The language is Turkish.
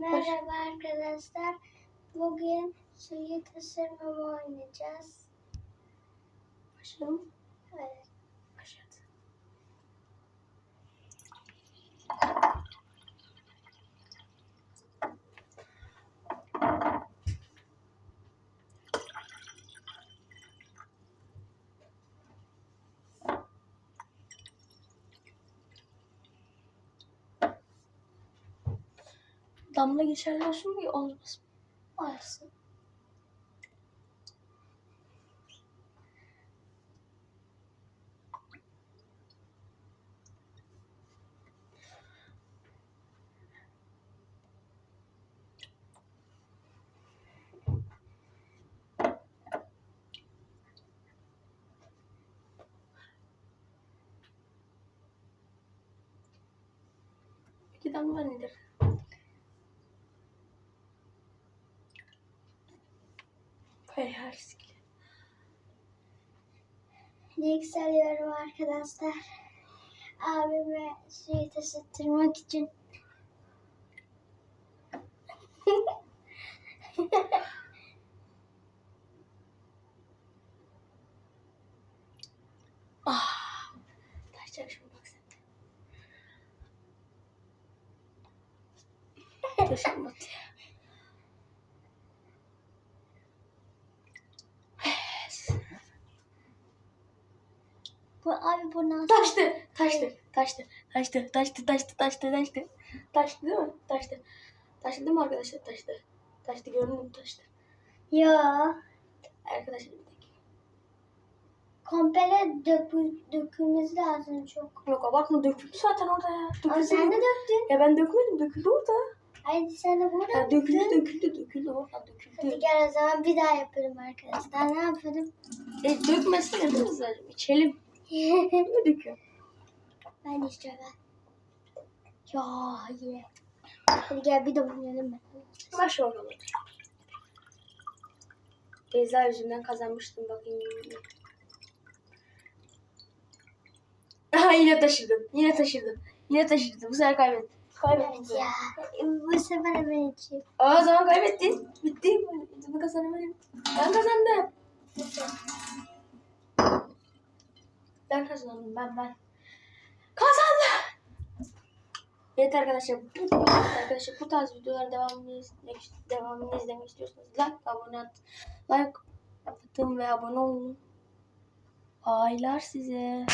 Merhaba arkadaşlar. Bugün suyu tasarımı oynayacağız. Başlayalım. Evet. Damla olsun mu olmaz? Olsun. Peki damla nedir? Hayal riskli. Yükseliyorum arkadaşlar. Abime suyu taşıttırmak için. Ah. Taşacak şimdi bak sen. Taşım batıyor. Bu abi bu nasıl? Taştı, taştı, taştı, taştı, taştı, taştı, taştı, taştı. Taştı değil mi? Taştı. Taştı değil mi arkadaşlar? Taştı. Taştı gördün mü? Taştı. Yo. Arkadaşlar bir dakika. Komple dökü, dökülmesi lazım çok. Yok abartma döküldü zaten orada ya. Döküldü. Ama sen de döktün. Ya ben dökmedim döküldü orada. Haydi sen de burada Ya döküldü döktün. döküldü döküldü oradan Hadi döküldü. gel o zaman bir daha yapalım arkadaşlar. Ne yapalım? E dökmesine ne lazım? İçelim. Ne döküyor? ben istiyorum. Ya hayır. Hadi gel bir de oynayalım ben. Baş bakalım. Beyza yüzünden kazanmıştım bakayım. Aha yine taşırdım. Yine taşırdım. Yine taşırdım. Bu sefer kaybettim. Kaybettim. Evet ya. Bu sefer ben içeyim. Aa zaman kaybettin. Bitti. Bu kazanamadım. Ben kazandım. Ben kazandım. Ben ben. Kazandım. Evet arkadaşlar. Bu, arkadaşlar bu tarz videoların devamını izlemek, devamını izlemek istiyorsanız like, abone at, like atın ve abone olun. Aylar size.